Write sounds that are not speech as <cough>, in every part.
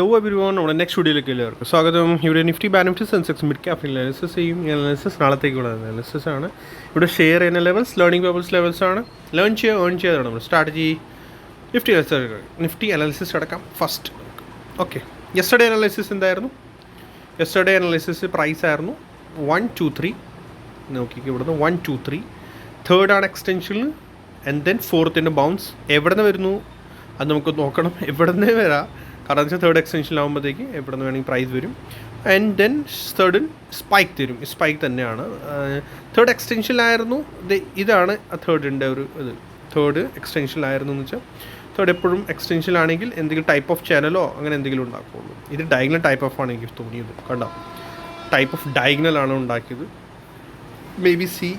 Hello everyone നമ്മുടെ next വീഡിയോയിലേക്ക് എല്ലാവർക്കും സ്വാഗതം. ഇവിടെ Nifty bank Nifty Sensex mid cap analysis ചെയ്യും അനാലിസിസ് നാളത്തേക്കുള്ള അനാലിസിസ് ആണ്. ഇവിടെ ഷെയർ ചെയ്യുന്ന ലെവൽസ് ലേണിംഗ് പേപ്പേഴ്സ് ലെവൽസ് ആണ്. ലേൺ ചെയ്യുക ഏൺ ചെയ്താണ് നമ്മൾ സ്ട്രാറ്റജി നിഫ്റ്റി നിഫ്റ്റി അനാലിസിസ് അടക്കാം ഫസ്റ്റ് ഓക്കെ യെസ്റ്റർഡേ അനാലിസിസ് എന്തായിരുന്നു? യെസ്റ്റർഡേ അനാലിസിസ് പ്രൈസ് ആയിരുന്നു വൺ ടു ത്രീ നോക്കിക്കോ ഇവിടുന്ന് വൺ ടു ത്രീ തേർഡ് ആണ് എക്സ്റ്റൻഷനിൽ ആൻഡ് ദെൻ ഫോർത്തിന്റെ ബൗൺസ് എവിടെ നിന്ന് വരുന്നു? അത് നമുക്ക് നോക്കണം. എവിടെ നിന്നേ വരാം? കാരണം വെച്ചാൽ തേർഡ് എക്സ്റ്റൻഷനിലാകുമ്പോഴത്തേക്ക് എവിടെ നിന്ന് വേണമെങ്കിൽ പ്രൈസ് വരും. ആൻഡ് ദെൻ തേർഡിൽ സ്പൈക്ക് തരും. സ്പൈക്ക് തന്നെയാണ്. തേർഡ് എക്സ്റ്റൻഷനിലായിരുന്നു ഇതാണ് തേർഡിന്റെ ഒരു ഇത്. തേർഡ് എക്സ്റ്റൻഷനിലായിരുന്നു എന്ന് വെച്ചാൽ തേർഡ് എപ്പോഴും എക്സ്റ്റൻഷനിലാണെങ്കിൽ എന്തെങ്കിലും ടൈപ്പ് ഓഫ് ചാനലോ അങ്ങനെ എന്തെങ്കിലും ഉണ്ടാക്കുകയുള്ളൂ ഇത് ഡയഗ്നൽ ടൈപ്പ് ഓഫ് ആണ് എനിക്ക് തോന്നിയത്. കണ്ടോ? ടൈപ്പ് ഓഫ് ഡയഗ്നലാണ് ഉണ്ടാക്കിയത്. Maybe C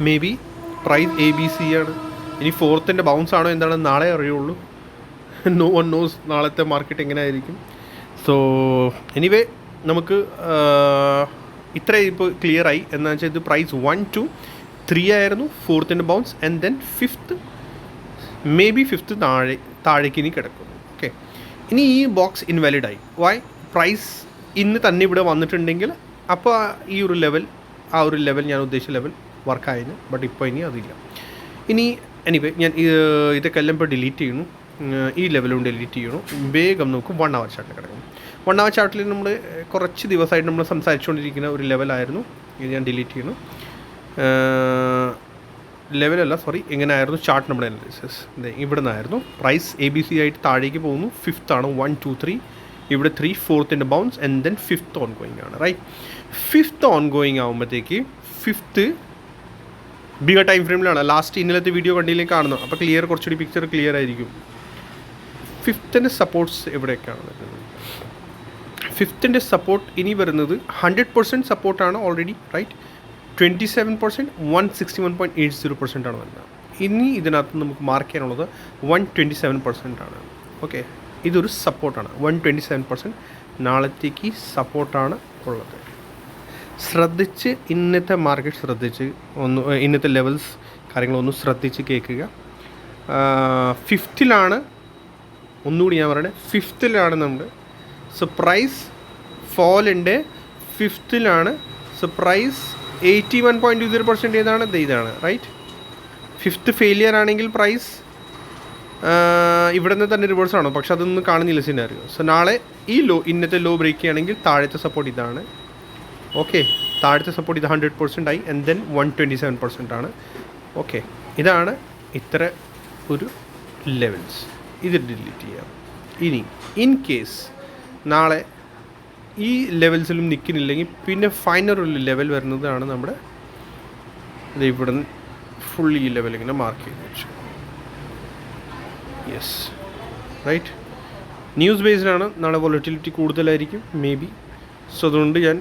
maybe price A B C ആണ്. ഇനി ഫോർത്തിന്റെ ബൗൺസ് ആണോ എന്താണെന്ന് നാളെ അറിയുള്ളൂ. നോ വൺ നോസ് നാളത്തെ മാർക്കറ്റ് എങ്ങനെ ആയിരിക്കും സോ എനിവേ നമുക്ക് ഇത്ര ഇപ്പോൾ ക്ലിയറായി എന്താ വെച്ചാൽ ഇത് പ്രൈസ് വൺ ടു ത്രീ ആയിരുന്നു ഫോർത്തിന്റെ bounce and then fifth maybe fifth താഴെ താഴേക്ക് ഇനി കിടക്കുന്നു ഓക്കെ ഇനി ഈ ബോക്സ് ഇൻവാലിഡായി വൈ പ്രൈസ് ഇന്ന് തന്നെ ഇവിടെ വന്നിട്ടുണ്ടെങ്കിൽ അപ്പോൾ ഈ ഒരു ലെവൽ ആ ഒരു ലെവൽ ഞാൻ ഉദ്ദേശിച്ച ലെവൽ വർക്കായിരുന്നു ബട്ട് ഇപ്പോൾ ഇനി അതില്ല. ഇനി എനിവേ ഞാൻ ഇത് ഇതൊക്കെ എല്ലാം ഇപ്പോൾ ഡിലീറ്റ് ചെയ്യുന്നു. ഈ ലെവലും ഡിലീറ്റ് ചെയ്യണം? വേഗം നമുക്ക് വൺ അവർ ചാർട്ടിൽ കിടക്കും വൺ അവർ ചാർട്ടിൽ നമ്മൾ കുറച്ച് ദിവസമായിട്ട് നമ്മൾ സംസാരിച്ചുകൊണ്ടിരിക്കുന്ന ഒരു ലെവലായിരുന്നു ഇത് ഞാൻ ഡിലീറ്റ് ചെയ്യുന്നു. ലെവലല്ല സോറി എങ്ങനെയായിരുന്നു ചാർട്ട് നമ്മുടെ അനാലിസിസ് ഇവിടെ നിന്നായിരുന്നു പ്രൈസ് എ ബി സി ആയിട്ട് താഴേക്ക് പോകുന്നു. ഫിഫ്ത്ത് ആണ് വൺ ടു ത്രീ ഇവിടെ three ഫോർത്തിന്റെ bounce and then fifth ongoing ആണ് റൈറ്റ് ഫിഫ്ത്ത് ഓൺ ഗോയിങ് ആകുമ്പോഴത്തേക്ക് ഫിഫ്ത്ത് ബിഗർ ടൈം ഫ്രെയിമിലാണ് ലാസ്റ്റ് ഇന്നലത്തെ വീഡിയോ കണ്ടിയിലേക്ക് കാണുന്നത് അപ്പോൾ ക്ലിയർ കുറച്ചുകൂടി പിക്ചർ ക്ലിയർ ആയിരിക്കും. ഫിഫ്ത്തിന്റെ സപ്പോർട്ട്സ് എവിടെയൊക്കെയാണ് വരുന്നത്. ഫിഫ്ത്തിന്റെ സപ്പോർട്ട് ഇനി വരുന്നത് ഹൺഡ്രഡ് പെർസെന്റ് സപ്പോർട്ടാണ് already right twenty seven percent one sixty one point eight zero percent ആണ് വരുന്നത്. ഇനി ഇതിനകത്ത് നമുക്ക് മാർക്ക് ചെയ്യാനുള്ളത് വൺ ട്വന്റി സെവൻ പെർസെന്റ് ആണ്. ഓക്കെ ഇതൊരു സപ്പോർട്ടാണ്. വൺ ട്വന്റി സെവൻ പെർസെന്റ് നാളത്തേക്ക് സപ്പോർട്ടാണ് ഉള്ളത്. ശ്രദ്ധിച്ച് ഇന്നത്തെ മാർക്കറ്റ് ശ്രദ്ധിച്ച് ഒന്ന് ഇന്നത്തെ ലെവൽസ് കാര്യങ്ങളൊന്ന് ശ്രദ്ധിച്ച് കേൾക്കുക. ഫിഫ്റ്റിലാണ് ഒന്നുകൂടി ഞാൻ പറയണേ ഫിഫ്ത്തിലാണ് നമ്മൾ സർപ്രൈസ് ഫോളിന്റെ ഫിഫ്ത്തിലാണ് so price eighty one point two zero percent ഏതാണ്? ഇതാണ് റൈറ്റ് ഫിഫ്ത്ത് ഫെയിലിയർ ആണെങ്കിൽ പ്രൈസ് ഇവിടെ നിന്ന് തന്നെ റിവേഴ്സ് ആണോ? പക്ഷെ അതൊന്നും കാണുന്നില്ല സിനാരിയോ സോ നാളെ ഈ ലോ ഇന്നത്തെ ലോ ബ്രേക്ക് ചെയ്യുകയാണെങ്കിൽ താഴത്തെ സപ്പോർട്ട് ഇതാണ്. ഓക്കെ താഴത്തെ സപ്പോർട്ട് ഇത് ഹൺഡ്രഡ് പെർസെന്റ് ആയി and then one twenty seven percent ആണ്. ഓക്കെ ഇതാണ് ഇത്ര ഒരു ലെവൽസ് ഇത് ഡിലീറ്റ് ചെയ്യാം. ഇനി ഇൻ കേസ് നാളെ ഈ ലെവൽസിലും നിൽക്കുന്നില്ലെങ്കിൽ പിന്നെ ഫൈനൽ ഒരു ലെവൽ വരുന്നതാണ് നമ്മുടെ ഇവിടെ ഫുൾ ഈ ലെവൽ ഇങ്ങനെ മാർക്ക് ചെയ്ത് വെച്ചു. യെസ് റൈറ്റ് ന്യൂസ് ബേസ്ഡാണ് നാളെ വോളറ്റിലിറ്റി കൂടുതലായിരിക്കും. മേ ബി സോ അതുകൊണ്ട് ഞാൻ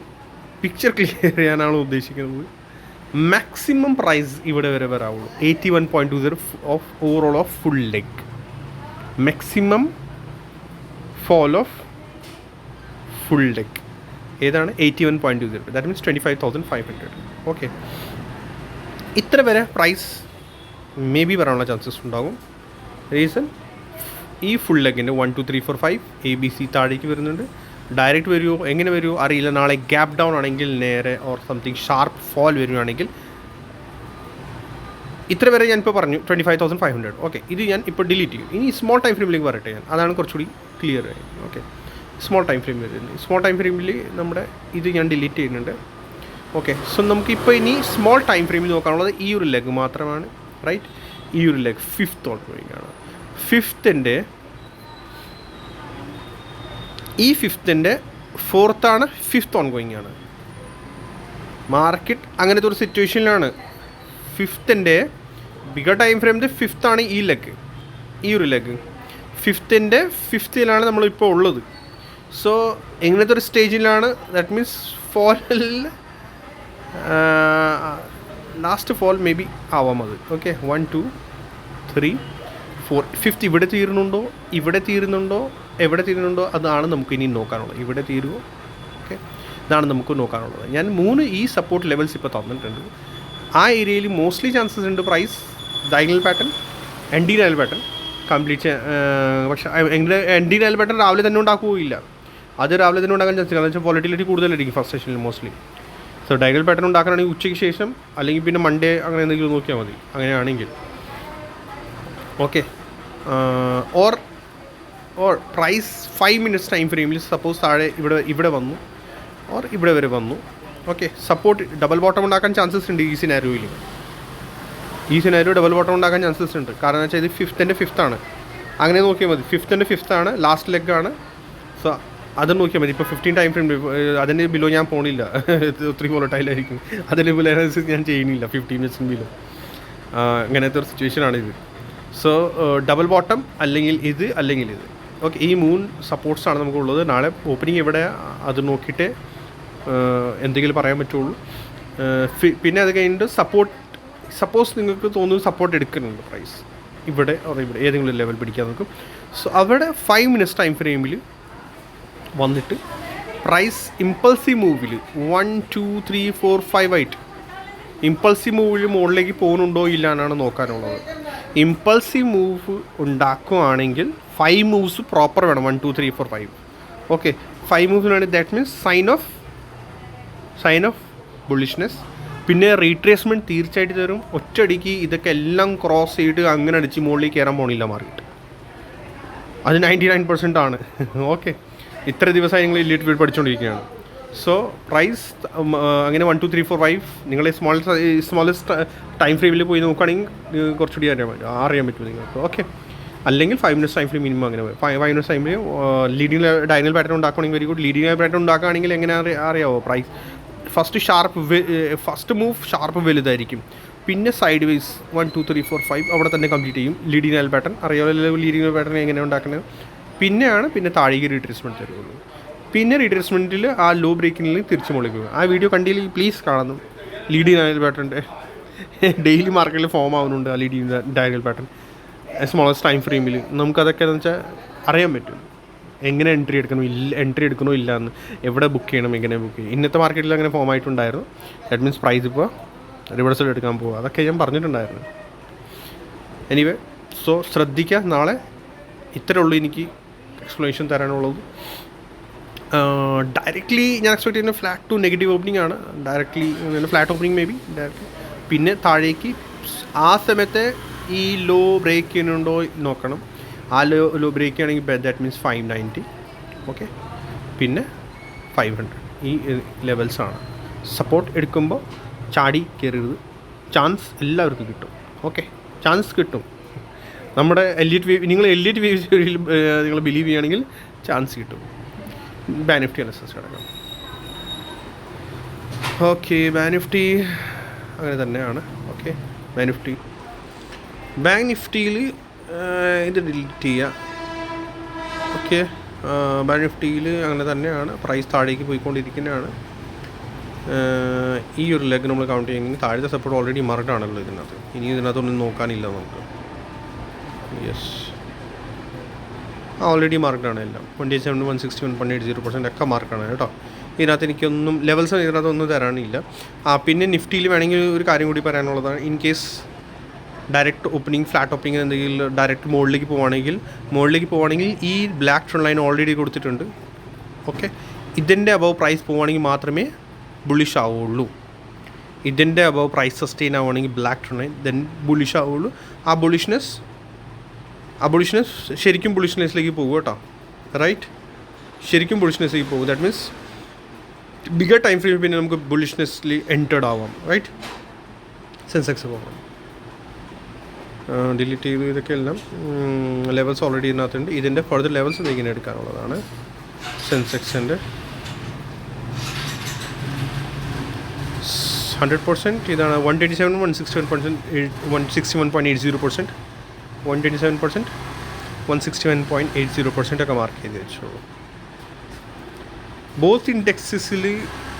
പിക്ചർ ക്ലിയർ ചെയ്യാനാണ് ഉദ്ദേശിക്കുന്നത്. മാക്സിമം പ്രൈസ് ഇവിടെ വരെ വരാവുള്ളൂ. Eighty one point two zero of overall of full leg maximum fall of full deck ഏതാണ്? Eighty one point two zero that means twenty five thousand five hundred okay ഇത്ര വരെ price may be വരാനുള്ള chances ഉണ്ടാകും. Reason ഈ full ലെഗിന്റെ one two three four five A B C താഴേക്ക് വരുന്നുണ്ട്. Direct വരുമോ എങ്ങനെ വരുമോ അറിയില്ല. നാളെ ഗ്യാപ്പ് ഡൗൺ ആണെങ്കിൽ നേരെ ഓർ സംതിങ് ഷാർപ്പ് ഫോൾ വരുവാണെങ്കിൽ ഇത്ര വരെ ഞാനിപ്പോൾ പറഞ്ഞു twenty five thousand five hundred okay ഇത് ഞാൻ ഇപ്പോൾ ഡിലീറ്റ് ചെയ്യും. ഇനി സ്മോൾ ടൈം ഫ്രെയിമിലേക്ക് പറയട്ടെ ഞാൻ. അതാണ് കുറച്ചുകൂടി ക്ലിയർ ആയി. ഓക്കെ സ്മോൾ ടൈം ഫ്രെയിം വരുന്നത്. സ്മോൾ ടൈം ഫ്രെയിമിൽ നമ്മുടെ ഇത് ഞാൻ ഡിലീറ്റ് ചെയ്യുന്നുണ്ട്. ഓക്കെ സോ നമുക്കിപ്പോൾ ഇനി സ്മോൾ ടൈം ഫ്രെയിമിൽ നോക്കാനുള്ളത് ഈ ഒരു ലെഗ് മാത്രമാണ് റൈറ്റ് ഈ ഒരു ലെഗ് ഫിഫ്ത്ത് ആണ്. ഫിഫ്ത്തിന്റെ ഈ ഫിഫ്ത്തിന്റെ ഫോർത്താണ് ഫിഫ്ത്ത് ഓൺ ഗോയിങ് ആണ്. മാർക്കറ്റ് അങ്ങനത്തെ ഒരു സിറ്റുവേഷനിലാണ് ഫിഫ്ത്തിന്റെ ബിഗർ ടൈം ഫ്രെയിമിന്റെ ആണ് ഈ ലെഗ് ഈ ഒരു ലെഗ് ഫിഫ്ത്തിന്റെ ഫിഫ്ത്തിലാണ് നമ്മളിപ്പോൾ ഉള്ളത്. സോ എങ്ങനത്തെ ഒരു സ്റ്റേജിലാണ്. That means fall last fall may be ആവാം അത്. Okay one two three four fifth ഇവിടെ തീരുന്നുണ്ടോ? ഇവിടെ തീരുന്നുണ്ടോ? എവിടെ തീരുന്നുണ്ടോ? അതാണ് നമുക്ക് ഇനി നോക്കാനുള്ളത്. ഇവിടെ തീരുമോ ഓക്കെ ഇതാണ് നമുക്ക് നോക്കാനുള്ളത്. ഞാൻ മൂന്ന് ഈ സപ്പോർട്ട് ലെവൽസ് ഇപ്പോൾ തന്നിട്ടുണ്ട്. ആ ഏരിയയിൽ മോസ്റ്റ്ലി ചാൻസസ് ഉണ്ട്. പ്രൈസ് ഡയഗണൽ പാറ്റേൺ എൻഡിനൽ പാറ്റേൺ കംപ്ലീറ്റ് പക്ഷേ എന്റെ എൻ ഡി ഡയൽ ബട്ടൺ രാവിലെ തന്നെ ഉണ്ടാക്കുകയില്ല അത് രാവിലെ തന്നെ ഉണ്ടാക്കാൻ ചാൻസ് കാരണം വെച്ചാൽ വോളറ്റിലിറ്റി കൂടുതലായിരിക്കും ഫസ്റ്റ് സെഷനിൽ മോസ്റ്റ്ലി സോ ഡയൽ പാറ്റേൺ ഉണ്ടാക്കാനാണെങ്കിൽ ഉച്ചയ്ക്ക് ശേഷം അല്ലെങ്കിൽ പിന്നെ മൺഡേ അങ്ങനെ എന്തെങ്കിലും നോക്കിയാൽ മതി. അങ്ങനെയാണെങ്കിൽ. Okay or or price five minutes time ഫ്രെയിമിൽ സപ്പോസ് താഴെ ഇവിടെ ഇവിടെ വന്നു. ഓർ ഇവിടെ വരെ വന്നു. ഓക്കെ സപ്പോർട്ട് ഡബിൾ ബോട്ടം ഉണ്ടാക്കാൻ ചാൻസസ് ഉണ്ട് ഈ സിനാരോയിൽ ഈ സിനിമയിൽ ഡബിൾ ബോട്ടം ഉണ്ടാക്കാൻ ചാൻസസ് ഉണ്ട്. കാരണം വെച്ചാൽ ഇത് ഫിഫ്ത്തിന്റെ ഫിഫ്ത്ത് ആണ്. അങ്ങനെ നോക്കിയാൽ മതി. ഫിഫ്ത്തിന്റെ ഫിഫ്ത്ത് ആണ് ലാസ്റ്റ് ലെഗ് ആണ്. സോ അത് നോക്കിയാൽ മതി. ഇപ്പോൾ ഫിഫ്റ്റീൻ ടൈം ഫ്രെയിം അതിന്റെ ബിലോ ഞാൻ പോണില്ല. <laughs> ഒത്തിരി വോളട്ടൈലായിരിക്കും അതിന്റെ ബിലോ ഞാൻ ചെയ്യുന്നില്ല. ഫിഫ്റ്റീൻ മിനിറ്റ്സിന് ബിലോ അങ്ങനത്തെ ഒരു സിറ്റുവേഷനാണിത് സോ ഡബിൾ ബോട്ടം അല്ലെങ്കിൽ ഇത് അല്ലെങ്കിൽ ഇത്. ഓക്കെ ഈ മൂന്ന് സപ്പോർട്ട്സാണ് നമുക്കുള്ളത്. നാളെ ഓപ്പനിങ് എവിടെ? അത് നോക്കിയിട്ട് എന്തെങ്കിലും പറയാൻ പറ്റുള്ളൂ. പിന്നെ അത് കഴിഞ്ഞിട്ട് സപ്പോർട്ട് സപ്പോസ് നിങ്ങൾക്ക് തോന്നുന്നു സപ്പോർട്ട് എടുക്കുന്നുണ്ട് പ്രൈസ് ഇവിടെ or ഇവിടെ ഏതെങ്കിലും ലെവൽ പിടിക്കാൻ നോക്കും. സോ അവിടെ ഫൈവ് മിനിറ്റ്സ് ടൈം ഫ്രെയിമിൽ വന്നിട്ട് price impulsive മൂവിൽ one two three four five ആയിട്ട് ഇമ്പൾസീവ് മൂവിൽ മുകളിലേക്ക് പോകുന്നുണ്ടോ ഇല്ല എന്നാണ് നോക്കാനുള്ളത്. ഇമ്പൾസീവ് മൂവ് ഉണ്ടാക്കുകയാണെങ്കിൽ ഫൈവ് മൂവ്സ് പ്രോപ്പർ വേണം. One two three four five okay five moves വേണമെങ്കിൽ that means sign of sign of bullishness പിന്നെ റീട്രേസ്മെന്റ് തീർച്ചയായിട്ടും തരും. ഒറ്റയടിക്ക് ഇതൊക്കെ എല്ലാം ക്രോസ് ചെയ്ത് അങ്ങനെ അടിച്ച് മുകളിൽ കയറാൻ പോണില്ല മാർക്കറ്റ്. അത് നയന്റി നയൻ പെർസെന്റ് ആണ്. <laughs> ഓക്കെ ഇത്ര ദിവസമായി നിങ്ങൾ ഇല്ലിട്ട് വീട് പഠിച്ചുകൊണ്ടിരിക്കുകയാണ് സോ പ്രൈസ് അങ്ങനെ one two three four five നിങ്ങൾ സ്മോൾ സ്മോളസ്റ്റ് ടൈം ഫ്രെയിമിൽ പോയി നോക്കുകയാണെങ്കിൽ കുറച്ചുകൂടി അറിയാൻ പറ്റും. അറിയാൻ പറ്റും നിങ്ങൾക്ക്. ഓക്കെ അല്ലെങ്കിൽ five minutes time frame minimum അങ്ങനെ ഫൈവ് ഫൈവ് മിനിറ്റ്സ് ടൈമിൽ ലീഡിങ് ഡയനൽ പാറ്റേൺ ഉണ്ടാക്കുകയാണെങ്കിൽ വെരി ഗുഡ് ലീഡിങ് പാറ്റേൺ ഉണ്ടാക്കുകയാണെങ്കിൽ എങ്ങനെ അറിയാവോ? Price first sharp first move sharp വലുതായിരിക്കും. പിന്നെ sidewise one two three four five അവിടെ തന്നെ കംപ്ലീറ്റ് ചെയ്യും. പാറ്റേൺ അറിയാമല്ലോ ലീഡിങ് പാറ്റേൺ എങ്ങനെ ഉണ്ടാക്കുന്നത് പിന്നെയാണ് പിന്നെ താഴേക്ക് റീട്രേസ്മെന്റ് തരുള്ളൂ. പിന്നെ റീട്രേസ്മെന്റിൽ ആ ലോ ബ്രേക്കിങ്ങിൽ തിരിച്ചു മുളിക്കുക ആ വീഡിയോ കണ്ടില്ലെങ്കിൽ പ്ലീസ് കാണുന്നു. ലീഡിങ് നയൽ പാറ്റേണിന്റെ ഡെയിലി മാർക്കറ്റിൽ ഫോം ആവുന്നുണ്ട് ആ leading diagonal pattern smallest time ഫ്രെയിമിൽ നമുക്കതൊക്കെ എന്ന് വെച്ചാൽ അറിയാൻ പറ്റും. എങ്ങനെ എൻട്രി എടുക്കണം ഇല്ല എൻട്രി എടുക്കണോ ഇല്ല എന്ന് എവിടെ ബുക്ക് ചെയ്യണം എങ്ങനെ ബുക്ക് ചെയ്യും ഇന്നത്തെ മാർക്കറ്റിൽ അങ്ങനെ ഫോം ആയിട്ടുണ്ടായിരുന്നു. ദാറ്റ് മീൻസ് പ്രൈസ് ഇപ്പോൾ റിവേഴ്സൽ എടുക്കാൻ പോകുക അതൊക്കെ ഞാൻ പറഞ്ഞിട്ടുണ്ടായിരുന്നു. എനിവേ സോ ശ്രദ്ധിക്കുക നാളെ ഇത്രേ ഉള്ളൂ എനിക്ക് എക്സ്പ്ലനേഷൻ തരാനുള്ളത്. ഡയറക്റ്റ്ലി ഞാൻ എക്സ്പെക്ട് ചെയ്യുന്ന ഫ്ലാറ്റ് ടു നെഗറ്റീവ് ഓപ്പണിംഗ് ആണ്. Directly flat opening may be directly പിന്നെ താഴേക്ക് ആ സമയത്തെ ഈ ലോ ബ്രേക്ക് ചെയ്യുന്നുണ്ടോ നോക്കണം. ആ ലോ ലോ ബ്രേക്ക് ആണെങ്കിൽ that means five ninety okay പിന്നെ ഫൈവ് ഹൺഡ്രഡ് ഈ ലെവൽസാണ് സപ്പോർട്ട് എടുക്കുമ്പോൾ ചാടി കയറരുത്. ചാൻസ് എല്ലാവർക്കും കിട്ടും ഓക്കെ ചാൻസ് കിട്ടും. നമ്മുടെ എലിറ്റ് വേവ് നിങ്ങൾ എലിറ്റ് വേവ് നിങ്ങൾ ബിലീവ് ചെയ്യുകയാണെങ്കിൽ ചാൻസ് കിട്ടും. ബാനിഫ്റ്റി അനസസ് കിടക്കാം. ഓക്കെ ബാനിഫ്റ്റി അങ്ങനെ തന്നെയാണ് ഓക്കെ ബാനിഫ്റ്റി ബാങ്ക് നിഫ്റ്റിയിൽ ഇത് ഡിലീറ്റ് ചെയ്യുക ഓക്കെ ബാങ്ക് നിഫ്റ്റിയിൽ അങ്ങനെ തന്നെയാണ്. പ്രൈസ് താഴേക്ക് പോയിക്കൊണ്ടിരിക്കുന്നതാണ്. ഈ ഒരു ലെഗ് നമ്മൾ കൗണ്ട് ചെയ്യുന്നെങ്കിൽ താഴത്തെ സപ്പോർട്ട് ഓൾറെഡി മാർക്കാണല്ലോ ഇതിനകത്ത്. ഇനി ഇതിനകത്തൊന്നും നോക്കാനില്ല നമുക്ക്. യെസ് ഓൾറെഡി മാർക്കാണ് എല്ലാം twenty seven one sixty one point eight zero percent ഒക്കെ മാർക്കാണ് കേട്ടോ. ഇതിനകത്ത് എനിക്കൊന്നും ലെവൽസ് ഇതിനകത്തൊന്നും തരാനില്ല. ആ പിന്നെ നിഫ്റ്റിയിൽ വേണമെങ്കിൽ ഒരു കാര്യം കൂടി പറയാനുള്ളതാണ്. In case direct opening flat opening എന്തെങ്കിലും ഡയറക്റ്റ് മുകളിലേക്ക് പോവുകയാണെങ്കിൽ മുകളിലേക്ക് പോവുകയാണെങ്കിൽ ഈ ബ്ലാക്ക് ട്രെൺ ലൈൻ ഓൾറെഡി കൊടുത്തിട്ടുണ്ട്. ഓക്കെ ഇതിന്റെ അബവ് പ്രൈസ് പോവുകയാണെങ്കിൽ മാത്രമേ ബുള്ളിഷ് ആവുള്ളൂ. ഇതിന്റെ അബവ് പ്രൈസ് സസ്റ്റെയിൻ ആവുകയാണെങ്കിൽ black trend line then bullish ആവുള്ളൂ. ആ ബുള്ളിഷ്നെസ് ആ ബുളിഷ്നെസ് ശരിക്കും ബുളിഷ്നെസ്സിലേക്ക് പോകും കേട്ടോ. റൈറ്റ് ശരിക്കും ബുളിഷ്നെസ്സിലേക്ക് പോകും. ദാറ്റ് മീൻസ് ബിഗർ ടൈം ഫ്രെയിമിൽ പിന്നെ നമുക്ക് ബുളിഷ്നെസ്സിൽ എന്റേഡ് ആവാം. റൈറ്റ് സെൻസെക്സ് പോകാം ഡിലീറ്റ് ചെയ്തു ഇതൊക്കെ എല്ലാം ലെവൽസ് ഓൾറെഡി ഇതിനകത്തുണ്ട്. ഇതിന്റെ ഫർദർ ലെവൽസ് ഇങ്ങനെ എടുക്കാനുള്ളതാണ്. സെൻസെക്സിന്റെ ഹൺഡ്രഡ് പെർസെന്റ് ഇതാണ് one twenty seven one sixty one percent one sixty one point eight zero percent one twenty seven percent one sixty one point eight zero percent ഒക്കെ mark ചെയ്ത് വെച്ചോളൂ. Both ഇൻഡെക്സിൽ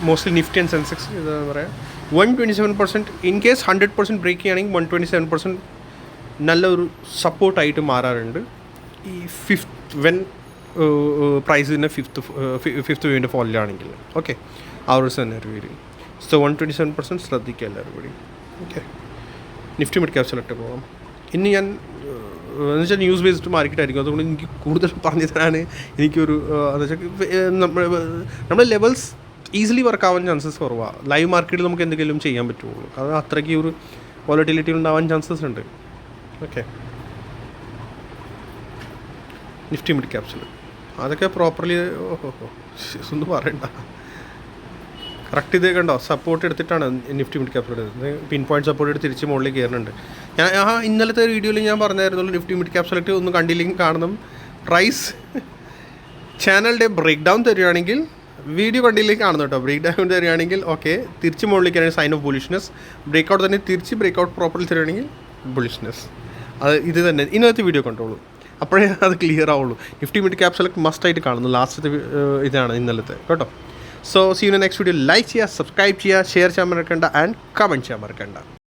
mostly Nifty and Sensex ഇതാ പറയുക one twenty seven percent in case hundred percent break ചെയ്യുകയാണെങ്കിൽ one twenty seven percent നല്ലൊരു സപ്പോർട്ടായിട്ട് മാറാറുണ്ട്. ഈ ഫിഫ്ത്ത് വെൻ പ്രൈസിന്റെ ഫിഫ്ത്ത് ഫിഫ്ത്ത് വേവിന്റെ ഫോളിലാണെങ്കിൽ ഓക്കെ ആ ഒരു സെനറിയിൽ so one twenty seven percent ശ്രദ്ധിക്കുക എല്ലാവരും ഓക്കെ നിഫ്റ്റി മിഡ് ക്യാപ് പോകാം ഇനി ഞാൻ എന്ന് വെച്ചാൽ ന്യൂസ് ബേസ്ഡ് മാർക്കറ്റ് അതുകൊണ്ട് എനിക്ക് കൂടുതൽ പറഞ്ഞു തരാൻ എനിക്കൊരു എന്ന് വെച്ചാൽ നമ്മൾ നമ്മുടെ ലെവൽസ് ഈസിലി വർക്ക് ആവാൻ ചാൻസസ് കുറവാണ് ലൈവ് മാർക്കറ്റിൽ നമുക്ക് എന്തെങ്കിലും ചെയ്യാൻ പറ്റുള്ളൂ. കാരണം അത്രയ്ക്ക് ഒരു വോളറ്റിലിറ്റി ഉണ്ടാവാൻ ചാൻസസ് ഉണ്ട്. ഓക്കെ നിഫ്റ്റി മിഡ് ക്യാപ്സിൽ അതൊക്കെ പ്രോപ്പർലി ഒന്നും പറയണ്ട. കറക്റ്റ് ഇത് കണ്ടോ? സപ്പോർട്ട് എടുത്തിട്ടാണ് നിഫ്റ്റി മിഡ് ക്യാപ്സിൽ എടുത്തത് പിൻ പോയിന്റ് സപ്പോർട്ട് എടുത്ത് തിരിച്ച് മുകളിൽ കയറുന്നുണ്ട്. ഞാൻ ആ ഇന്നലത്തെ വീഡിയോയിൽ ഞാൻ പറഞ്ഞായിരുന്നു നിഫ്റ്റി മിഡ് ക്യാപ് സെലക്ട് ഒന്നും കണ്ടില്ലെങ്കിൽ കാണണം പ്രൈസ് ചാനലിന്റെ ബ്രേക്ക് ഡൗൺ തരികയാണെങ്കിൽ വീഡിയോ കണ്ടില്ലെങ്കിൽ കാണുന്നു കേട്ടോ. ബ്രേക്ക് ഡൗൺ തരികയാണെങ്കിൽ ഓക്കെ തിരിച്ച് മുകളിലേക്ക് sign of bullishness break out തന്നെ തിരിച്ച് ബ്രേക്ക് ഔട്ട് പ്രോപ്പർലി തരികയാണെങ്കിൽ ബുളിഷ്നെസ് അത് ഇത് തന്നെ. ഇന്നത്തെ വീഡിയോ കണ്ടോളൂ. അപ്പോഴേ അത് ക്ലിയർ ആവുള്ളൂ. Nifty mid cap select must ആയിട്ട് കാണുന്നു ലാസ്റ്റ് ഇതാണ് ഇന്നലത്തെ. കേട്ടോ? So see you next video like ചെയ്യുക സബ്സ്ക്രൈബ് ചെയ്യുക ഷെയർ ചെയ്യാൻ മറക്കണ്ട ആൻഡ് കമന്റ് ചെയ്യാൻ മറക്കണ്ട.